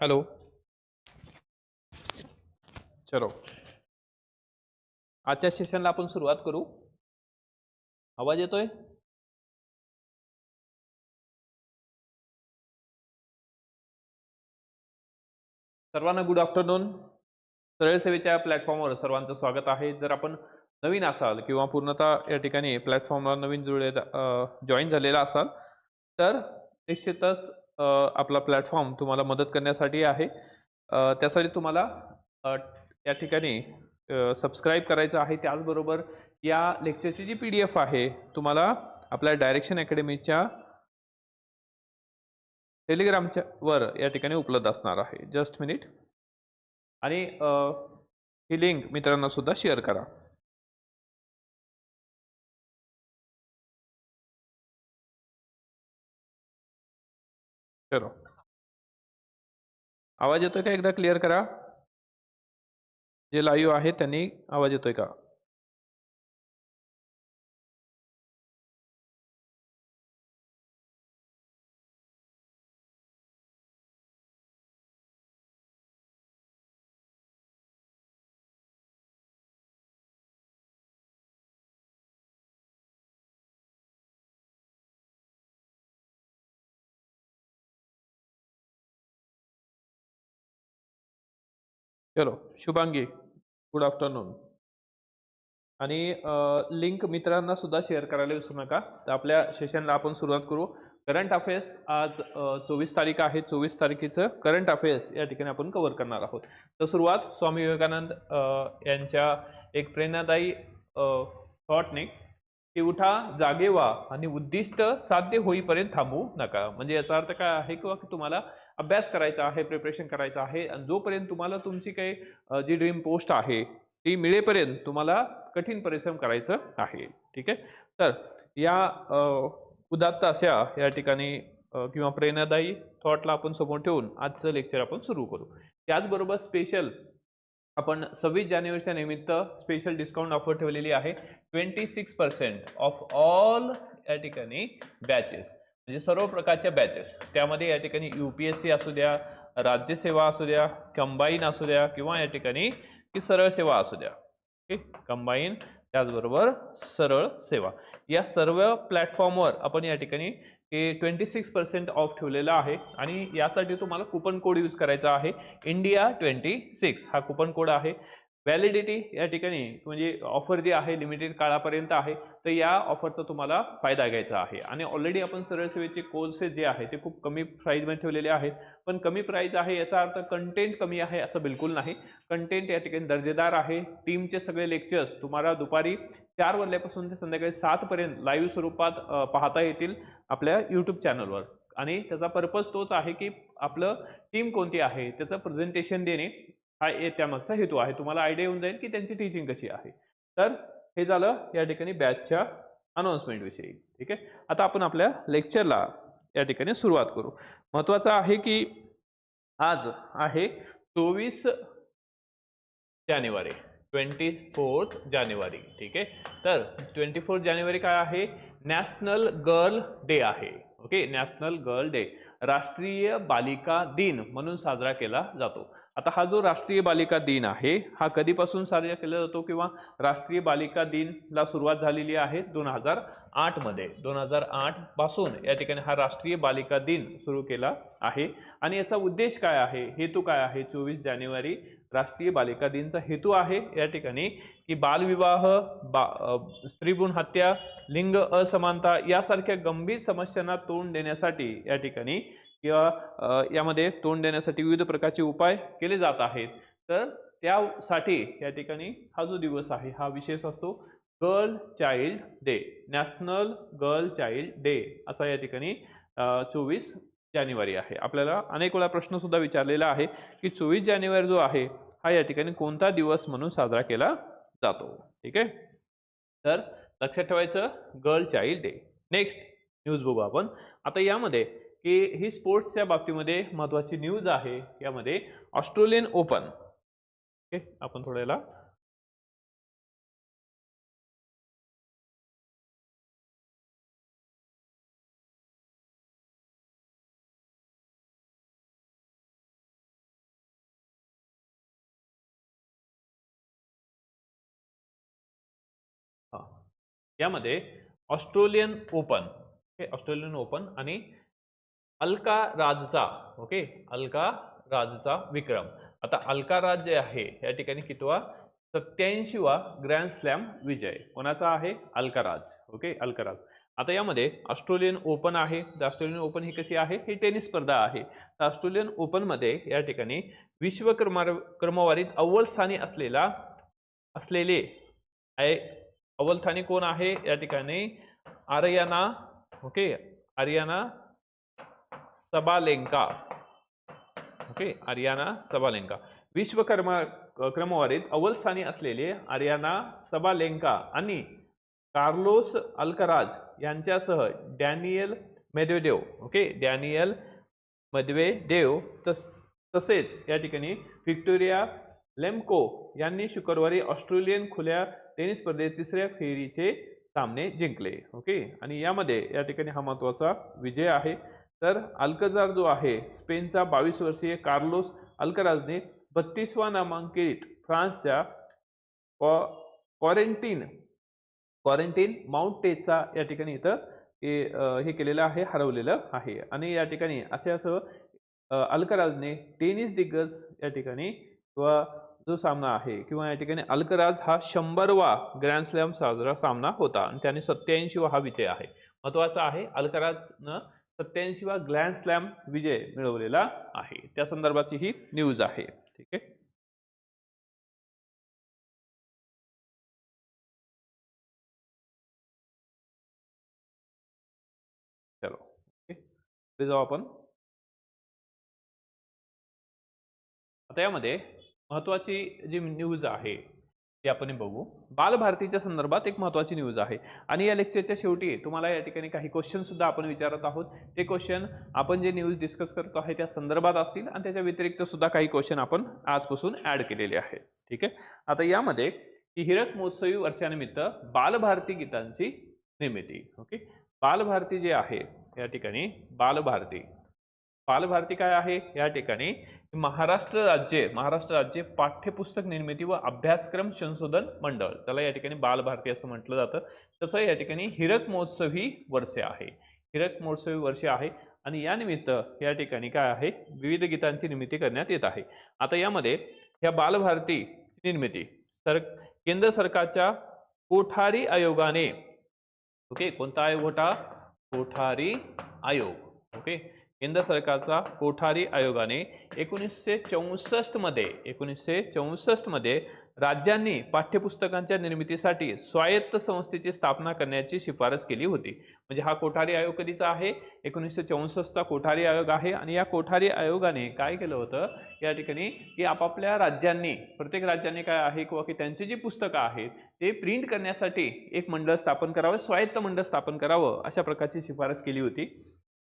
Hello. चलो. आजच्या सेशनला आपण सुरुवात करू. आवाज येतोय? सर्वांना गुड आफ्टरनून सरळ सेवेच्या प्लॅटफॉर्मवर सर्वांचं स्वागत आहे. जर आपण नवीन असाल किंवा पूर्णतः या ठिकाणी प्लॅटफॉर्मला नवीन जुळलेला जॉईन झालेला असाल तर निश्चितच आपला प्लॅटफॉर्म तुम्हाला मदत करण्यासाठी आहे. त्यासाठी तुम्हाला या ठिकाणी सबस्क्राईब करायचं आहे. त्याचबरोबर या लेक्चरची जी पी डी एफ आहे तुम्हाला आपल्या डायरेक्शन अकॅडमीच्या टेलिग्रामच्या वर या ठिकाणी उपलब्ध असणार आहे. जस्ट मिनिट आणि ही लिंक मित्रांना सुद्धा शेअर करा. चलो आवाज येतोय का? एकदा क्लिअर करा. जे लाईव्ह आहे त्यांनी आवाज येतोय का? चलो शुभांगी गुड आफ्टरनून आणि लिंक मित्रांना सुद्धा शेअर करायला विसरू नका. तर आपल्या सेशनला आपण सुरुवात करू. करंट अफेअर्स आज चोवीस तारीख आहे. चोवीस तारखेचं करंट अफेअर्स या ठिकाणी आपण कव्हर करणार आहोत. तर सुरुवात स्वामी विवेकानंद यांच्या एक प्रेरणादायी थॉटने की उठा जागे व्हा आणि उद्दिष्ट साध्य होईपर्यंत थांबू नका. म्हणजे याचा अर्थ काय आहे किंवा की तुम्हाला अभ्यास करायचा आहे प्रिपरेशन करायचं आहे आणि जोपर्यंत तुम्हाला तुमची काही जी ड्रीम पोस्ट आहे ती मिळेपर्यंत तुम्हाला कठीण परिश्रम करायचं आहे. ठीक आहे? तर या उदात्त अशा या ठिकाणी किंवा प्रेरणादायी थॉटला आपण समोर ठेवून आजचं लेक्चर आपण सुरू करू. त्याचबरोबर स्पेशल आपण सव्वीस जानेवारीच्या निमित्त स्पेशल डिस्काउंट ऑफर ठेवलेली आहे. Twenty six percent off all या ठिकाणी बॅचेस म्हणजे सर्व प्रकारच्या बॅचेस त्यामध्ये या ठिकाणी यू पी एस सी असू द्या राज्यसेवा असू द्या कंबाईन असू द्या किंवा या ठिकाणी की सरळ सेवा असू द्या. ओके कंबाईन त्याचबरोबर सरळ सेवा. या सर्व प्लॅटफॉर्मवर आपण या ठिकाणी ट्वेंटी सिक्स पर्सेंट ऑफ ठेवलेला आहे आणि यासाठी तुम्हाला कुपन कोड यूज करायचा आहे. इंडिया ट्वेंटी सिक्स हा कुपन कोड आहे. व्हॅलिडिटी या ठिकाणी म्हणजे ऑफर जी आहे लिमिटेड काळापर्यंत आहे तर या ऑफरचा तुम्हाला फायदा घ्यायचा आहे. आणि ऑलरेडी आपण सरळ सेवेचे कोर्सेस जे आहे ते खूप कमी प्राईजमध्ये ठेवलेले आहेत. पण कमी प्राईज आहे याचा अर्थ कंटेंट कमी आहे असं बिलकुल नाही. कंटेंट या ठिकाणी दर्जेदार आहे. टीमचे सगळे लेक्चर्स तुम्हाला दुपारी चार वाजल्यापासून ते संध्याकाळी सातपर्यंत लाईव्ह स्वरूपात पाहता येतील आपल्या यूट्यूब चॅनलवर आणि त्याचा पर्पज तोच आहे की आपलं टीम कोणती आहे त्याचं प्रेझेंटेशन देणे हा ए- त्यामागचा हेतू आहे. तुम्हाला आयडिया येऊन जाईल की त्यांची टीचिंग कशी आहे. तर हे झालं या ठिकाणी बॅचच्या अनाउन्समेंटविषयी ठीक आहे? आता आपण आपल्या लेक्चरला या ठिकाणी सुरुवात करू. महत्वाचं आहे की आज आहे चोवीस जानेवारी. ट्वेंटी फोर्थ जानेवारी. ठीक आहे? तर ट्वेंटी फोर्थ जानेवारी काय आहे? नॅशनल गर्ल डे आहे. ओके? नॅशनल गर्ल डे राष्ट्रीय बालिका दिन म्हणून साजरा केला जातो. आता हा जो राष्ट्रीय बालिका दिन आहे हा कधीपासून साजरा केला जातो किंवा राष्ट्रीय बालिका दिनला सुरुवात झालेली आहे? दोन हजार आठमध्ये दोन हजार आठपासून या ठिकाणी हा राष्ट्रीय बालिका दिन सुरू केला आहे. आणि याचा उद्देश काय आहे? हेतू काय आहे? चोवीस जानेवारी राष्ट्रीय बालिका दिनचा हेतू आहे. या ठिकाणी की बालविवाह बा स्त्रीभ्रूण हत्या लिंग असमानता यासारख्या गंभीर समस्यांना तोंड देण्यासाठी या ठिकाणी किंवा यामध्ये तोंड देण्यासाठी विविध प्रकारचे उपाय केले जात आहेत. तर त्यासाठी या ठिकाणी हा जो दिवस आहे हा विशेष असतो girl child day national girl child day असा या ठिकाणी चोवीस जानेवारी आहे. आपल्याला अनेक वेळा प्रश्नसुद्धा विचारलेला आहे की चोवीस जानेवारी जो आहे हा या ठिकाणी कोणता दिवस म्हणून साजरा केला जातो? ठीक आहे? तर लक्षात ठेवायचं girl child day. Next news बघू आपण. आता यामध्ये की ही स्पोर्ट्सच्या बाबतीमध्ये महत्वाची न्यूज आहे. यामध्ये ऑस्ट्रेलियन ओपन ओके आपण थोड्या यामध्ये ऑस्ट्रेलियन ओपन हे ऑस्ट्रेलियन ओपन आणि अल्का राजचा ओके? अलका राजचा विक्रम. आता अलका राज जे आहे या ठिकाणी कितवा? सत्याऐंशीवा ग्रँड स्लॅम विजय. कोणाचा आहे? अलकाराज ओके? अलकाराज आता यामध्ये ऑस्ट्रेलियन ओपन आहे. तर ऑस्ट्रेलियन ओपन ही कशी आहे? ही टेनिस स्पर्धा आहे. तर ऑस्ट्रेलियन ओपनमध्ये या ठिकाणी विश्वक्रमा क्रमवारीत अव्वल स्थानी असलेला असलेले आहे. अव्वल स्थानी कोण आहे? या ठिकाणी Aryna okay? Aryna Sabalenka. Okay Aryna Sabalenka. Vishwakarma क्रमवारीत अव्वल स्थानी असलेले आर्याना सबालेंका आणि कार्लोस अल्कराज यांच्यासह Daniel Medvedev okay Daniel Medvedev तस तसेच या ठिकाणी व्हिक्टोरिया लेमको यांनी शुक्रवारी ऑस्ट्रेलियन खुल्या टेनिस स्पर्धेत तिसऱ्या फेरीचे सामने जिंकले ओके आणि यामध्ये या ठिकाणी हा महत्त्वाचा विजय आहे. तर अल्कजार जो आहे स्पेनचा बावीस वर्षीय कार्लोस अल्कराजने बत्तीसवा नामांकित फ्रान्सच्या क्वारंटीन क्वारंटीन माउंटेचा या ठिकाणी इथं हे हे केलेलं आहे हरवलेलं आहे. आणि या ठिकाणी असे असं अल्कराजने टेनिस दिग्गज या ठिकाणी किंवा जो सामना आहे किंवा या ठिकाणी अल्कराज हा शंभरवा ग्रँड स्लॅम साजरा सामना होता. आणि त्याने सत्याऐंशीवा हा विजय आहे. महत्त्वाचा आहे अल्कराजनं सत्याऐंशीवा ग्रँड स्लॅम विजय मिळवलेला आहे. त्या संदर्भाची ही न्यूज आहे. ठीक आहे? चलो ओके. जाऊ आपण. आता यामध्ये महत्वाची जी न्यूज आहे ती आपण बघू. बालभारतीच्या संदर्भात एक महत्वाची न्यूज आहे. आणि या लेक्चरच्या शेवटी तुम्हाला या ठिकाणी काही क्वेश्चन सुद्धा आपण विचारत आहोत. ते क्वेश्चन आपण जे न्यूज डिस्कस करतो आहे त्या संदर्भात असतील आणि त्याच्या व्यतिरिक्त सुद्धा काही क्वेश्चन आपण आजपासून ऍड केलेले आहेत. ठीक आहे? आता यामध्ये हिरक महोत्सवी वर्षानिमित्त बालभारती गीतांची निर्मिती. ओके बालभारती जे आहे या ठिकाणी बालभारती. बालभारती काय आहे? या ठिकाणी महाराष्ट्र राज्य महाराष्ट्र राज्य पाठ्यपुस्तक निर्मिती व अभ्यासक्रम संशोधन मंडळ. त्याला या ठिकाणी बालभारती असं म्हटलं जातं. तसं या ठिकाणी हिरक महोत्सवी वर्षे आहे. हिरक महोत्सवी वर्ष आहे आणि या निमित्त या ठिकाणी काय आहे? विविध गीतांची निर्मिती करण्यात येत आहे. आता यामध्ये ह्या बालभारती निर्मिती सर केंद्र सरकारच्या कोठारी आयोगाने ओके कोणता आयोग होता? कोठारी आयोग ओके. केंद्र सरकारचा कोठारी आयोगाने एकोणीसशे चौसष्टमध्ये एकोणीसशे चौसष्टमध्ये राज्यांनी पाठ्यपुस्तकांच्या निर्मितीसाठी स्वायत्त संस्थेची स्थापना करण्याची शिफारस केली होती. म्हणजे हा कोठारी आयोग कधीचा आहे? एकोणीसशे चौसष्टचा कोठारी आयोग आहे आणि या कोठारी आयोगाने काय केलं होतं? या ठिकाणी की आपापल्या राज्यांनी प्रत्येक राज्यांनी काय आहे किंवा की त्यांची जी पुस्तकं आहेत ते प्रिंट करण्यासाठी एक मंडळ स्थापन करावं स्वायत्त मंडळ स्थापन करावं अशा प्रकारची शिफारस केली होती.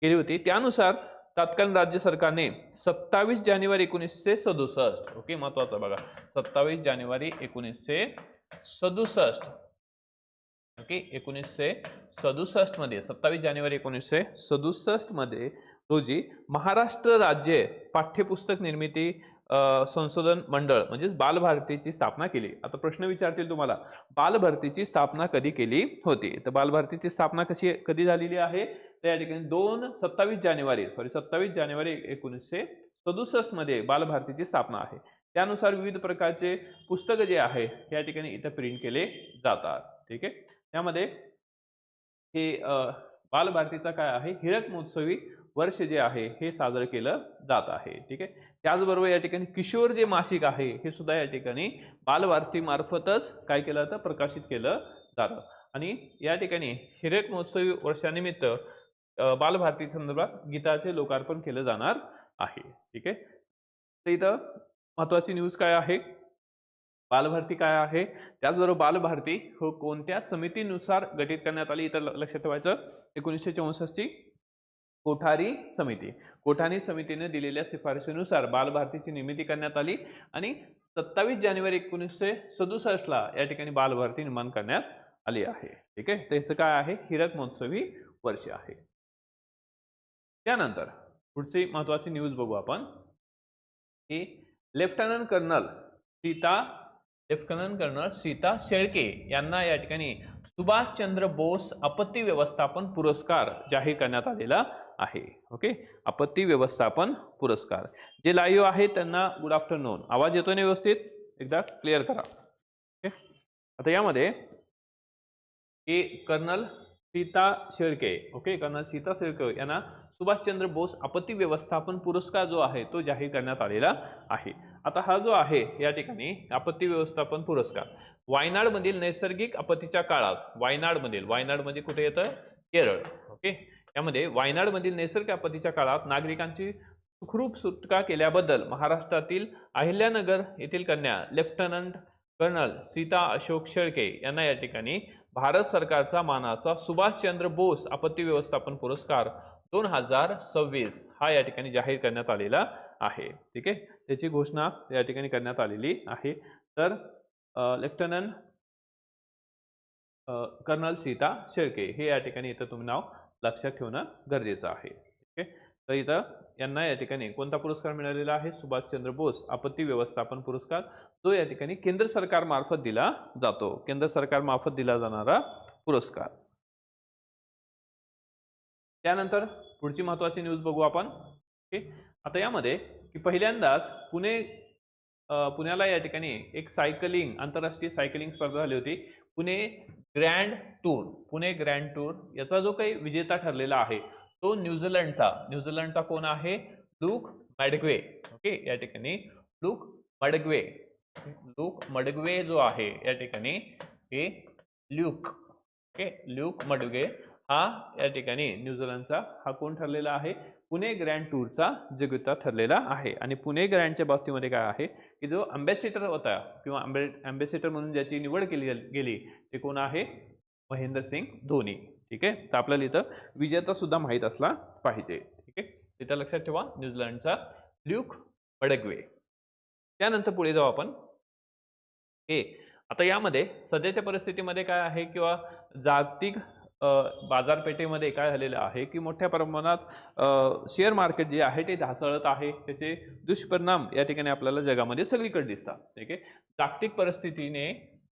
केली होती. त्यानुसार तत्कालीन राज्य सरकारने सत्तावीस जानेवारी एकोणीसशे सदुसष्ट ओके महत्वाचं बघा. सत्तावीस जानेवारी एकोणीसशे सदुसष्ट ओके एकोणीसशे सदुसष्टमध्ये सत्तावीस जानेवारी एकोणीसशे सदुसष्टमध्ये रोजी महाराष्ट्र राज्य पाठ्यपुस्तक निर्मिती संशोधन मंडळ म्हणजेच बालभारतीची स्थापना केली. आता प्रश्न विचारतील तुम्हाला बालभारतीची स्थापना कधी केली होती? तर बालभारतीची स्थापना कशी कधी झालेली आहे? तर या ठिकाणी दोन सत्तावीस जानेवारी सॉरी सत्तावीस जानेवारी एकोणीसशे सदुसष्टमध्ये बालभारतीची स्थापना आहे. त्यानुसार विविध प्रकारचे पुस्तकं जे आहे या ठिकाणी इथं प्रिंट केले जातात. ठीक आहे? त्यामध्ये हे बालभारतीचा काय आहे? हिरक महोत्सवी वर्ष जे आहे हे साजरं केलं जात आहे. ठीक आहे? त्याचबरोबर या ठिकाणी किशोर जे मासिक आहे हे सुद्धा या ठिकाणी बालभारतीमार्फतच काय केलं जातं? प्रकाशित केलं जातं. आणि या ठिकाणी हिरक महोत्सवी वर्षानिमित्त बालभारती संदर्भात गीताचे लोकार्पण केलं जाणार आहे. ठीक आहे? तर इथं महत्वाची न्यूज काय आहे? बालभारती काय आहे? त्याचबरोबर बालभारती हो कोणत्या समितीनुसार गठीत करण्यात आली? इथं ल- लक्षात ठेवायचं. एकोणीसशे चौसष्टची कोठारी समिती. कोठारी समितीने दिलेल्या शिफारशीनुसार बालभारतीची निर्मिती करण्यात आली आणि सत्तावीस जानेवारी एकोणीसशे सदुसष्टला या ठिकाणी बालभारती निर्माण करण्यात आली आहे. ठीक आहे? त्याचं काय आहे? हिरक महोत्सवी वर्ष आहे. त्यानंतर पुढची महत्वाची न्यूज बघू आपण. की lieutenant colonel Sita lieutenant colonel Sita Shelke यांना या ठिकाणी सुभाषचंद्र बोस आपत्ती व्यवस्थापन पुरस्कार जाहीर करण्यात आलेला आहे. ओके आपत्ती व्यवस्थापन पुरस्कार. जे लाईव्ह आहेत त्यांना गुड आफ्टरनून आवाज येतो ना व्यवस्थित? एकदा क्लिअर करा. ओके आता यामध्ये की colonel Sita Shelke okay? Colonel Sita Shelke यांना सुभाषचंद्र बोस आपत्ती व्यवस्थापन पुरस्कार जो आहे तो जाहीर करण्यात आलेला आहे. आता हा जो आहे या ठिकाणी आपत्ती व्यवस्थापन पुरस्कार. वायनाडमधील नैसर्गिक आपत्तीच्या काळात वायनाडमधील वायनाडमध्ये कुठे येतं केरळ ओके? यामध्ये वायनाडमधील नैसर्गिक आपत्तीच्या काळात नागरिकांची सुखरूप सुटका केल्याबद्दल महाराष्ट्रातील अहिल्यानगर येथील कन्या लेफ्टनंट कर्नल सीता अशोक शेळके यांना या ठिकाणी भारत सरकारचा मानाचा सुभाषचंद्र बोस आपत्ती व्यवस्थापन पुरस्कार दोन हजार सव्वीस हा या ठिकाणी जाहीर करण्यात आलेला आहे. ठीक आहे? त्याची घोषणा या ठिकाणी करण्यात आलेली आहे. तर लेफ्टनंट कर्नल सीता शेळके हे या ठिकाणी इथं तुम्ही नाव लक्षात ठेवणं गरजेचं आहे आहे. तर इथं यांना या ठिकाणी कोणता पुरस्कार मिळालेला आहे? सुभाषचंद्र बोस आपत्ती व्यवस्थापन पुरस्कार. जो या ठिकाणी केंद्र सरकारमार्फत दिला जातो. केंद्र सरकारमार्फत दिला जाणारा पुरस्कार. त्यानंतर पुढची महत्वाची न्यूज बघू आपण. ओके आता यामध्ये की पहिल्यांदाच पुणे पुण्याला या ठिकाणी एक सायकलिंग आंतरराष्ट्रीय सायकलिंग स्पर्धा झाली होती. Pune grand tour Pune grand tour याचा जो काही विजेता ठरलेला आहे तो न्यूझीलंडचा. न्यूझीलंडचा कोण आहे? लूक मॅडग्वे. ओके या ठिकाणी. लूक मडग्वे. लूक मडगवे जो आहे या ठिकाणी हे ल्यूक ओके ल्यूक मडग्वे हा या ठिकाणी न्यूझीलंडचा हा कोण ठरलेला आहे? पुणे ग्रँड टूरचा जगविता ठरलेला आहे. आणि पुणे ग्रँडच्या बाबतीमध्ये काय आहे? की जो अँबॅसेडर होता किंवा अँबे अँबॅसेडर म्हणून ज्याची निवड केली गेली ते कोण आहे? महेंद्र सिंग धोनी. ठीक आहे? तर आपल्याला इथं विजेता सुद्धा माहीत असला पाहिजे. ठीक आहे? तिथं लक्षात ठेवा न्यूझीलंडचा ल्यूक बडगवे. त्यानंतर पुढे जाऊ आपण. हे आता यामध्ये सध्याच्या परिस्थितीमध्ये काय आहे किंवा जागतिक बाजारपेठेमध्ये काय झालेलं आहे की मोठ्या प्रमाणात शेअर मार्केट जे आहे ते ढासळत आहे त्याचे दुष्परिणाम या ठिकाणी आपल्याला जगामध्ये सगळीकडे दिसतात. ठीक आहे? जागतिक परिस्थितीने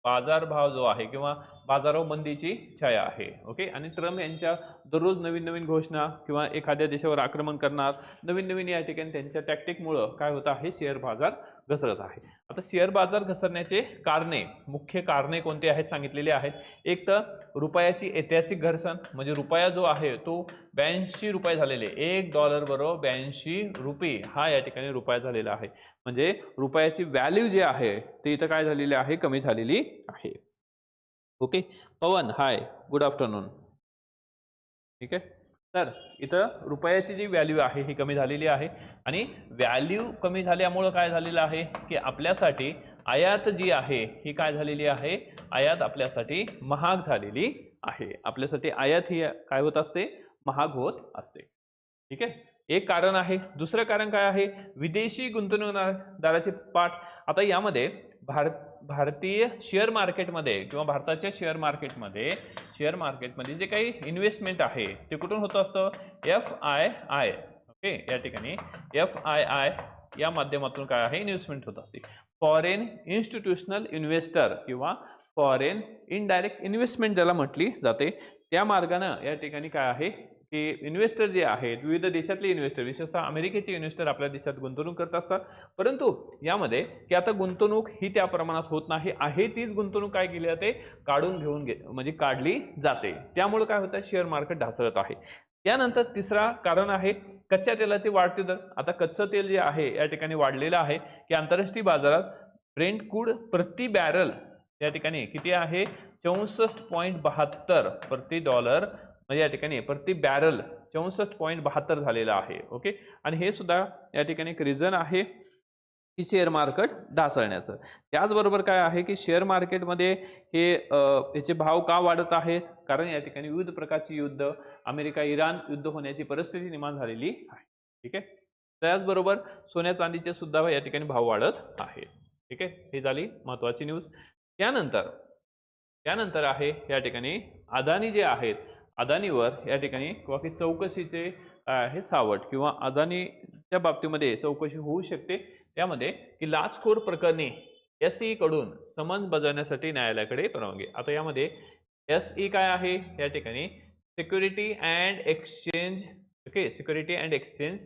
बाजारभाव जो आहे किंवा बाजारावर मंदीची छाया आहे. ओके आणि ट्रम्प यांच्या दररोज नवीन नवीन घोषणा किंवा एखाद्या देशावर आक्रमण करणार नवीन नवीन या ठिकाणी त्यांच्या टॅक्टिकमुळं काय होतं आहे? शेअर बाजार घसरत आहे. आता शेअर बाजार घसरण्याचे कारणे मुख्य कारणे कोणते आहेत सांगितलेले आहेत? एक तर रुपयाची ऐतिहासिक घर्षण म्हणजे रुपया जो आहे तो ब्याऐंशी रुपये झालेले. एक डॉलर बरोबर ब्याऐंशी रुपये हा या ठिकाणी रुपया झालेला आहे. म्हणजे रुपयाची व्हॅल्यू जे आहे ते इथं काय झालेली आहे? कमी झालेली आहे. Okay Pawan hi good afternoon ठीक आहे? तर इथं रुपयाची जी व्हॅल्यू आहे ही कमी झालेली आहे. आणि व्हॅल्यू कमी झाल्यामुळं काय झालेलं आहे की आपल्यासाठी आयात जी आहे ही काय झालेली आहे? आयात आपल्यासाठी महाग झालेली आहे. आपल्यासाठी आयात ही काय होत असते? महाग होत असते. ठीक आहे? एक कारण आहे. दुसरं कारण काय आहे? विदेशी गुंतवणूकदाराची पाठ. आता यामध्ये भारत भारतीय शेअर मार्केटमध्ये किंवा भारताच्या शेअर मार्केटमध्ये शेअर मार्केटमध्ये जे काही इन्व्हेस्टमेंट आहे ते कुठून होत असतं? एफ आय आय ओके या ठिकाणी एफ आय आय या माध्यमातून काय आहे? इन्व्हेस्टमेंट होत असते. फॉरेन इन्स्टिट्यूशनल इन्व्हेस्टर किंवा फॉरेन इनडायरेक्ट इन्व्हेस्टमेंट ज्याला म्हटली जाते त्या मार्गानं या ठिकाणी काय आहे? की इन्व्हेस्टर जे आहेत विविध देशातले इन्व्हेस्टर विशेषतः अमेरिकेचे इन्व्हेस्टर आपल्या देशात गुंतवणूक करत असतात. परंतु यामध्ये की आता गुंतवणूक ही त्या प्रमाणात होत नाही आहे तीच गुंतवणूक काय केली जाते? काढून घेऊन घे म्हणजे काढली जाते. त्यामुळे काय होतं? शेअर मार्केट ढासळत आहे. त्यानंतर तिसरा कारण आहे कच्च्या तेलाचे वाढते दर. आता कच्चं तेल जे आहे या ठिकाणी वाढलेलं आहे की आंतरराष्ट्रीय बाजारात ब्रेंट कूड प्रति बॅरल या ठिकाणी किती आहे? चौसष्ट पॉईंट बहात्तर प्रति डॉलर म्हणजे या ठिकाणी प्रति बॅरल चौसष्ट पॉईंट बहात्तर झालेलं आहे ओके? आणि हे सुद्धा या ठिकाणी एक रिझन आहे की शेअर मार्केट ढासळण्याचं. त्याचबरोबर काय आहे की शेअर मार्केटमध्ये हे याचे भाव का वाढत आहेत कारण या ठिकाणी विविध प्रकारची युद्ध अमेरिका इराण युद्ध होण्याची परिस्थिती निर्माण झालेली आहे ठीक आहे? त्याचबरोबर सोन्या चांदीचे सुद्धा या ठिकाणी भाव वाढत आहे ठीक आहे? हे झाली महत्वाची न्यूज त्यानंतर त्यानंतर आहे या ठिकाणी अदानी जे आहेत अदानीवर या ठिकाणी किंवा की चौकशीचे काय आहे सावट किंवा अदानीच्या बाबतीमध्ये चौकशी होऊ शकते. त्यामध्ये की लाचखोर प्रकरणी एसकडून समन्स बजावण्यासाठी न्यायालयाकडे परवानगी. आता यामध्ये एस ई काय आहे? या ठिकाणी security and exchange okay? Security and exchange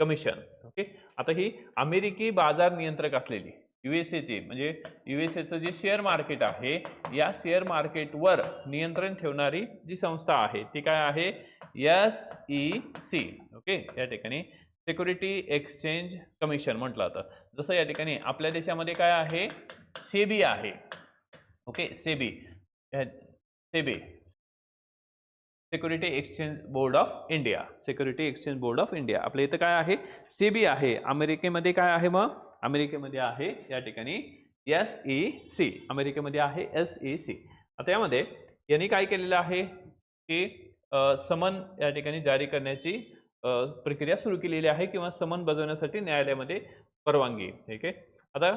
commission okay? आता ही अमेरिकी बाजार नियंत्रक असलेली ची. म्हणजे युएसएचं जे शेअर मार्केट आहे या शेअर मार्केटवर नियंत्रण ठेवणारी जी संस्था आहे ती काय आहे? एस ई सी ओके या ठिकाणी सिक्युरिटी एक्सचेंज कमिशन म्हटलं तर जसं या ठिकाणी आपल्या देशामध्ये काय आहे? सेबी आहे. Okay SEBI. SEBI. Security exchange board of India security exchange board of India आपल्या इथं काय आहे? सेबी आहे. अमेरिकेमध्ये काय आहे मग? अमेरिकेमध्ये आहे या ठिकाणी एस ई सी अमेरिकेमध्ये आहे एस ई सी आता यामध्ये यांनी काय केलेलं आहे की समन या ठिकाणी जारी करण्याची प्रक्रिया सुरू केलेली आहे किंवा समन बजावण्यासाठी न्यायालयामध्ये परवानगी ठीक आहे? आता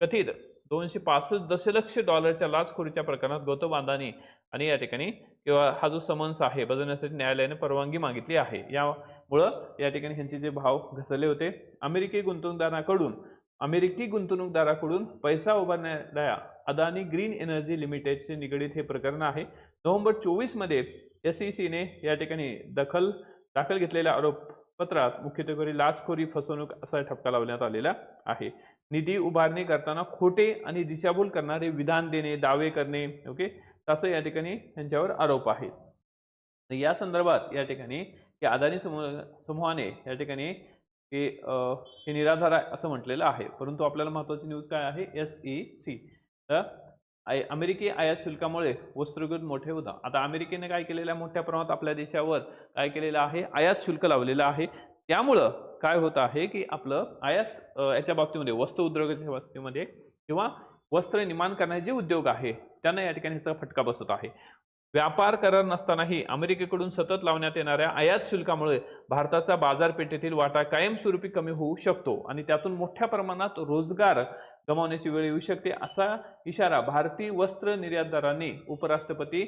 कथित दोनशे पासष्ट दशलक्ष डॉलरच्या लाचखोरीच्या प्रकरणात गौतम अदानी आणि या ठिकाणी किंवा हा जो समन्स आहे बजावण्यासाठी न्यायालयाने परवानगी मागितली आहे. यामुळं या ठिकाणी ह्यांचे जे भाव घसरले होते अमेरिकी गुंतवणूकदाराकडून अमेरिकी गुंतवणूकदाराकडून पैसा उभारणाऱ्या अदानी ग्रीन एनर्जी लिमिटेडचे निगडीत हे प्रकरण आहे. नोव्हेंबर चोवीसमध्ये एस ई सीने या ठिकाणी दखल दाखल घेतलेल्या आरोपपत्रात मुख्यत्वे लाचखोरी फसवणूक असा ठपका लावण्यात आलेला आहे. निधी उभारणी करताना खोटे आणि दिशाभूल करणारे विधान देणे दावे करणे ओके? तसं या ठिकाणी त्यांच्यावर आरोप आहेत या संदर्भात या ठिकाणी की अदानी समूह समूहाने या ठिकाणी की हे निराधार आहे असं म्हटलेलं आहे. परंतु आपल्याला महत्त्वाची न्यूज काय आहे? एस ई सी तर आय अमेरिकी आयात शुल्कामुळे वस्त्रोद्योग मोठे होतं आता अमेरिकेने काय केलेलं आहे? मोठ्या प्रमाणात आपल्या देशावर काय केलेलं आहे? आयात शुल्क लावलेलं आहे. त्यामुळं काय होत आहे की आपलं आयात याच्या बाबतीमध्ये वस्त्र उद्योगाच्या बाबतीमध्ये किंवा वस्त्र निर्माण करण्याचे जे उद्योग आहे त्यांना या ठिकाणी ह्याचा फटका बसत आहे. व्यापार करार नसतानाही अमेरिकेकडून सतत लावण्यात येणाऱ्या आयात शुल्कामुळे भारताचा बाजारपेठेतील वाटा कायमस्वरूपी कमी होऊ शकतो आणि त्यातून मोठ्या प्रमाणात रोजगार गमावण्याची वेळ येऊ शकते असा इशारा भारतीय वस्त्र निर्यातदारांनी उपराष्ट्रपती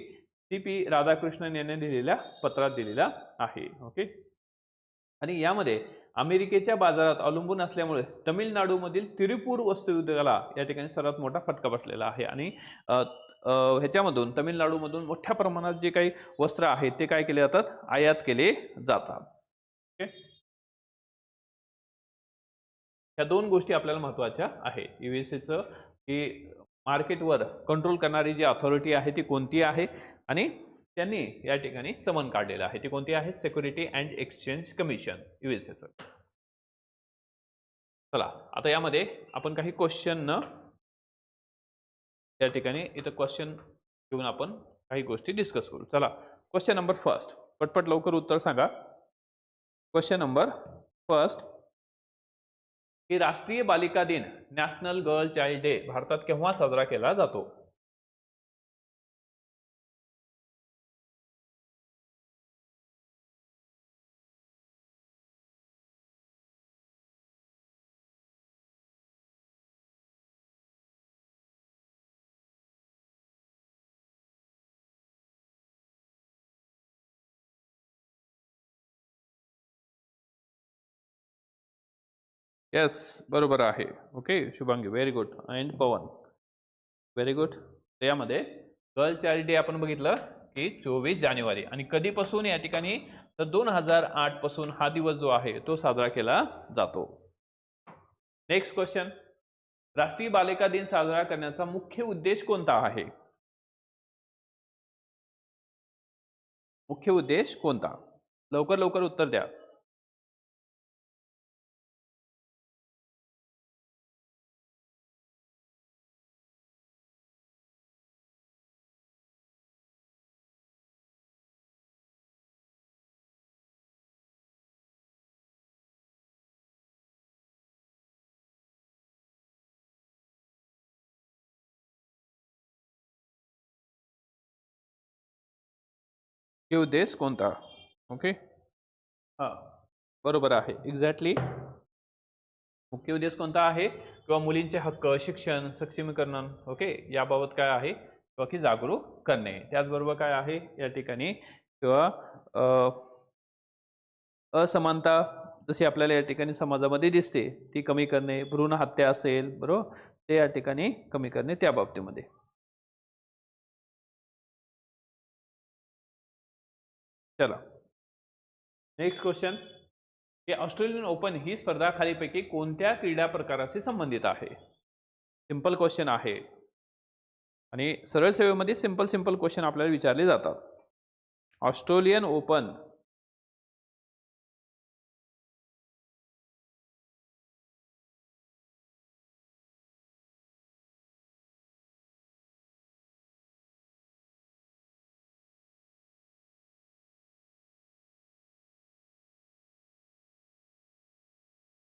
सी पी राधाकृष्णन यांनी लिहिलेल्या पत्रात दिलेला आहे. ओके? आणि यामध्ये अमेरिकेच्या बाजारात अवलंबून असल्यामुळे तमिळनाडूमधील तिरुपूर वस्त्रोद्योगाला या ठिकाणी सर्वात मोठा फटका बसलेला आहे. आणि ह्याच्यामधून तमिळनाडूमधून मोठ्या प्रमाणात जे काही वस्त्र आहेत ते काय केले जातात? आयात केले जातात. ओके? ह्या दोन गोष्टी आपल्याला महत्त्वाच्या आहे युएसएचं की मार्केटवर कंट्रोल करणारी जी अथॉरिटी आहे ती कोणती आहे? आणि त्यांनी या ठिकाणी समन काढलेलं आहे. ती कोणती आहे? सिक्युरिटी अँड एक्सचेंज कमिशन युएसएचं चला आता यामध्ये आपण काही क्वेश्चन त्या ठिकाणी इथं क्वेश्चन घेऊन आपण काही गोष्टी डिस्कस करू. चला क्वेश्चन नंबर फर्स्ट पटपट लवकर उत्तर सांगा. क्वेश्चन नंबर फर्स्ट की राष्ट्रीय बालिका दिन नॅशनल गर्ल चाइल्ड डे भारतात केव्हा साजरा केला जातो? येस बरोबर आहे. Okay Shubhangi very good and Pawan. Very good यामध्ये गर्ल चाइल्ड डे आपण बघितलं की चोवीस जानेवारी. आणि कधीपासून या ठिकाणी? तर दोन हजार आठपासून हा दिवस जो आहे तो साजरा केला जातो. नेक्स्ट क्वेश्चन राष्ट्रीय बालिका दिन साजरा करण्याचा मुख्य उद्देश कोणता आहे? मुख्य उद्देश कोणता? लवकर लवकर उत्तर द्या. ठेव उद्देश कोणता? ओके हां. बरोबर आहे. एक्झॅक्टली मुख्य उद्देश कोणता आहे? किंवा मुलींचे हक्क शिक्षण सक्षमीकरण ओके याबाबत काय आहे? किंवा की जागरूक करणे. त्याचबरोबर काय आहे? या ठिकाणी किंवा असमानता जशी आपल्याला या ठिकाणी समाजामध्ये दिसते ती कमी करणे भ्रूण हत्या असेल बरोबर? ते या ठिकाणी कमी करणे त्या बाबतीमध्ये. चला. नेक्स्ट क्वेश्चन की ऑस्ट्रेलियन ओपन ही स्पर्धा खालीपैकी कोणत्या क्रीडा प्रकाराशी संबंधित आहे? सिंपल क्वेश्चन आहे. आणि सरळ सेवेमध्ये सिंपल सिंपल क्वेश्चन आपल्याला विचारले जातात. ऑस्ट्रेलियन ओपन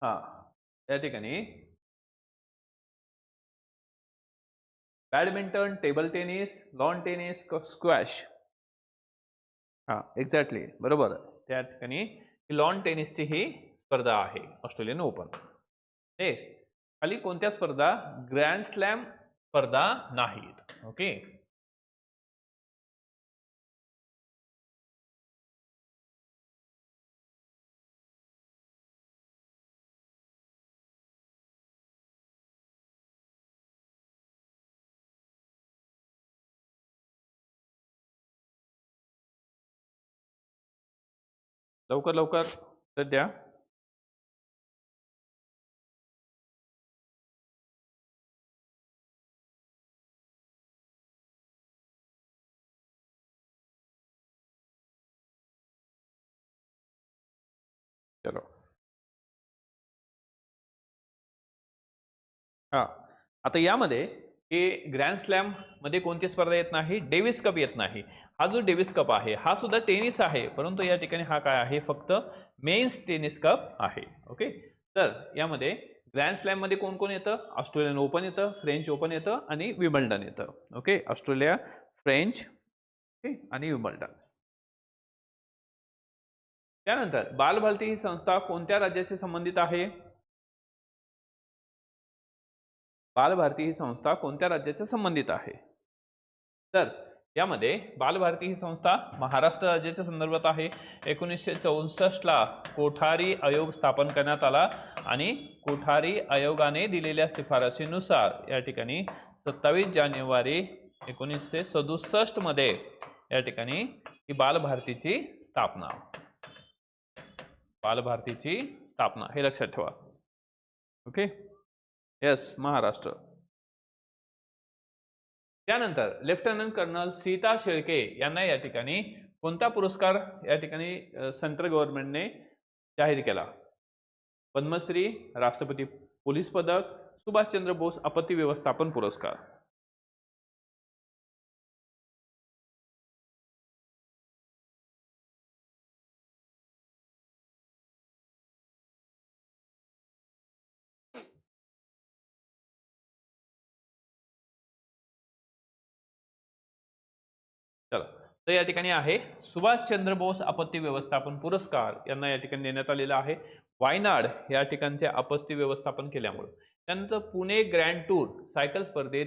हा. त्या ठिकाणी badminton table tennis lawn tennis squash. हा एक्झॅक्टली. बरोबर. त्या ठिकाणी लॉन टेनिसची ही स्पर्धा आहे ऑस्ट्रेलियन ओपन. नेक्स्ट. खाली कोणत्या स्पर्धा? ग्रँड स्लॅम स्पर्धा नाहीत. ओके? लवकर लवकर तर द्या चलो. हा. आता यामध्ये हे ग्रँड स्लॅममध्ये कोणती स्पर्धा येत नाही? डेव्हिस कप येत नाही. हा जो डेव्हिस कप आहे हा सुद्धा टेनिस आहे. परंतु या ठिकाणी हा काय आहे? फक्त मेन्स टेनिस कप आहे. ओके? तर यामध्ये ग्रँड स्लॅममध्ये कोण कोण येतं? ऑस्ट्रेलियन ओपन येतं फ्रेंच ओपन येतं आणि विमल्डन येतं. ओके? Australia French okay? आणि विमल्डन त्यानंतर बालभारती ही संस्था कोणत्या राज्याशी संबंधित आहे? बालभारती ही संस्था कोणत्या राज्याच्या संबंधित आहे? तर यामध्ये बालभारती ही संस्था महाराष्ट्र राज्याच्या संदर्भात आहे. एकोणीसशे चौसष्टला कोठारी आयोग स्थापन करण्यात आला आणि कोठारी आयोगाने दिलेल्या शिफारशीनुसार या ठिकाणी सत्तावीस जानेवारी एकोणीसशे सदुसष्टमध्ये या ठिकाणी ही बालभारतीची स्थापना. बालभारतीची स्थापना. हे लक्षात ठेवा. ओके? येस महाराष्ट्र. त्यानंतर लेफ्टनंट कर्नल सीता शेळके यांना या ठिकाणी कोणता पुरस्कार या ठिकाणी सेंट्रल गव्हर्नमेंटने जाहीर केला? पद्मश्री राष्ट्रपती पोलीस पदक सुभाषचंद्र बोस आपत्ती व्यवस्थापन पुरस्कार. चला. तर या ठिकाणी आहे सुभाषचंद्र बोस आपत्ती व्यवस्थापन पुरस्कार यांना या ठिकाणी देण्यात आलेला आहे. वायनाड या ठिकाणचे आपत्ती व्यवस्थापन केल्यामुळे. त्यानंतर पुणे ग्रँड टूर सायकल स्पर्धेत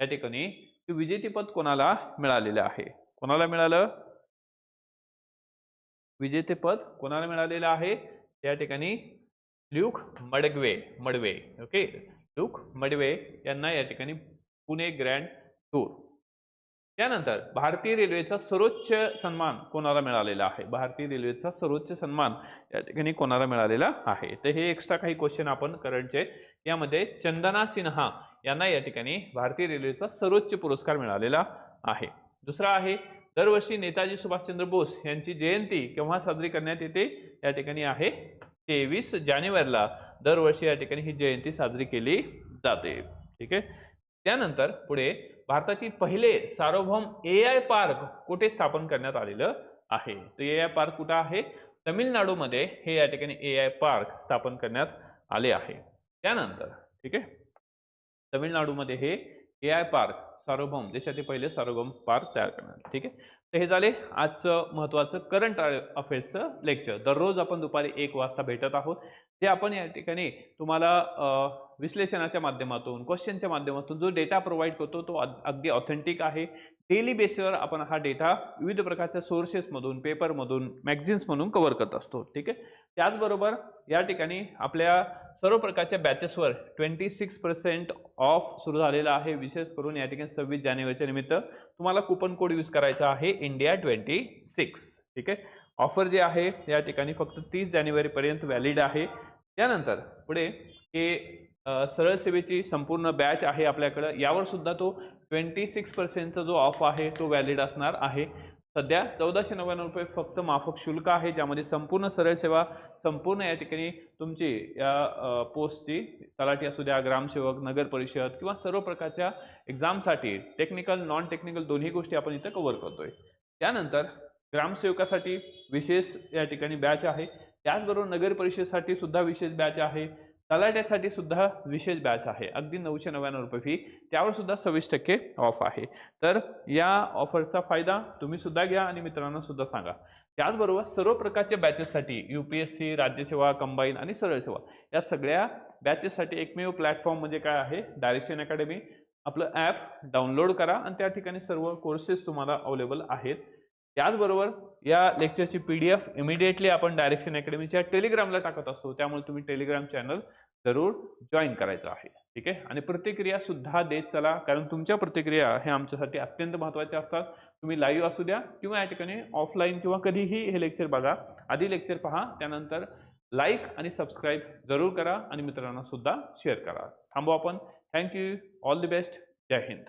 या ठिकाणी विजेतेपद कोणाला मिळालेलं आहे? कोणाला मिळालं? विजेतेपद कोणाला मिळालेलं आहे? त्या ठिकाणी Luke Mudgway Mudgway okay? Luke Mudgway यांना या ठिकाणी पुणे ग्रँड टूर त्यानंतर भारतीय रेल्वेचा सर्वोच्च सन्मान कोणाला मिळालेला आहे? भारतीय रेल्वेचा सर्वोच्च सन्मान या ठिकाणी कोणाला मिळालेला आहे? तर हे एक्स्ट्रा काही क्वेश्चन आपण करंटचे यामध्ये चंदना सिन्हा यांना या ठिकाणी भारतीय रेल्वेचा सर्वोच्च पुरस्कार मिळालेला आहे. दुसरा आहे दरवर्षी नेताजी सुभाषचंद्र बोस यांची जयंती केव्हा साजरी करण्यात येते? या ठिकाणी आहे तेवीस जानेवारीला दरवर्षी या ठिकाणी ही जयंती साजरी केली जाते. ठीक आहे? त्यानंतर पुढे भारतातील पहिले सार्वभौम ए आय पार्क कुठे स्थापन करण्यात आलेलं आहे? तर ए आय पार्क कुठं आहे? तमिळनाडूमध्ये हे या ठिकाणी ए आय पार्क स्थापन करण्यात आले आहे. त्यानंतर ठीक आहे? तमिळनाडूमध्ये हे ए आय पार्क सार्वभौम देशातील पहिले सार्वभौम पार्क तयार करण्यात ठीक आहे? तर हे झाले आजचं महत्त्वाचं करंट अफेअर्सचं लेक्चर दररोज आपण दुपारी एक वाजता भेटत आहोत. जे आपण या ठिकाणी तुम्हाला विश्लेषणाच्या माध्यमातून क्वेश्चनच्या माध्यमातून जो डेटा प्रोव्हाइड करतो तो अगदी ऑथेंटिक आहे. डेली बेसिसवर आपण हा डेटा विविध प्रकारच्या सोर्सेसमधून पेपरमधून मॅगझिन्समधून कव्हर करत असतो. ठीक आहे? त्याचबरोबर या ठिकाणी आपल्या सर्व प्रकारच्या बॅचेसवर ट्वेंटी सिक्स पर्सेंट ऑफ सुरू झालेला आहे. विशेष करून या ठिकाणी सव्वीस जानेवारीच्या निमित्त तुम्हाला कुपन कोड यूज करायचा आहे इंडिया ट्वेंटी सिक्स ठीक आहे? ऑफर जे आहे या ठिकाणी फक्त तीस जानेवारीपर्यंत व्हॅलिड आहे. त्यानंतर पुढे हे सरळ सेवेची संपूर्ण बॅच आहे आपल्याकडं. यावर सुद्धा तो ट्वेंटी सिक्स पर्सेंटचा जो ऑफ आहे तो व्हॅलिड असणार आहे. सध्या चौदाशे नव्याण्णव रुपये फक्त माफक शुल्क आहे ज्यामध्ये संपूर्ण सरळ सेवा संपूर्ण या ठिकाणी तुमची या पोस्टची तलाठी असू द्या ग्रामसेवक नगर परिषद किंवा सर्व प्रकारच्या एक्झामसाठी टेक्निकल नॉन टेक्निकल दोन्ही गोष्टी आपण इथं कव्हर करतोय. त्यानंतर ग्रामसेवकासाठी विशेष या ठिकाणी बॅच आहे. त्याचबरोबर नगरपरिषदेसाठी सुद्धा विशेष बॅच आहे. तलाट्यासाठी सुद्धा विशेष बॅच आहे. अगदी नऊशे नव्याण्णव रुपये फी त्यावर सुद्धा सव्वीस टक्के ऑफ आहे. तर या ऑफरचा फायदा तुम्ही सुद्धा घ्या आणि मित्रांना सुद्धा सांगा. त्याचबरोबर सर्व प्रकारच्या बॅचेससाठी यू पी एस सी राज्यसेवा कंबाईन आणि सरळ सेवा या सगळ्या बॅचेससाठी एकमेव प्लॅटफॉर्म म्हणजे काय आहे? डायरेक्शन अकॅडमी आपलं ॲप डाउनलोड करा आणि त्या ठिकाणी सर्व कोर्सेस तुम्हाला अवेलेबल आहेत. त्याचबरोबर या लेक्चरची पी डी एफ इमिडिएटली आपण डायरेक्शन अकॅडमीच्या टेलिग्रामला टाकत असतो. त्यामुळे तुम्ही टेलिग्राम चॅनल जरूर जॉईन करायचं आहे. ठीक आहे? आणि प्रतिक्रिया सुद्धा देत चला. कारण तुमच्या प्रतिक्रिया हे आमच्यासाठी अत्यंत महत्त्वाच्या असतात. तुम्ही लाईव्ह असू द्या किंवा या ठिकाणी ऑफलाईन किंवा कधीही हे लेक्चर बघा. आधी लेक्चर पहा त्यानंतर लाईक आणि सबस्क्राईब जरूर करा आणि मित्रांना सुद्धा शेअर करा. थांबू आपण. Thank you all the best Jai Hind.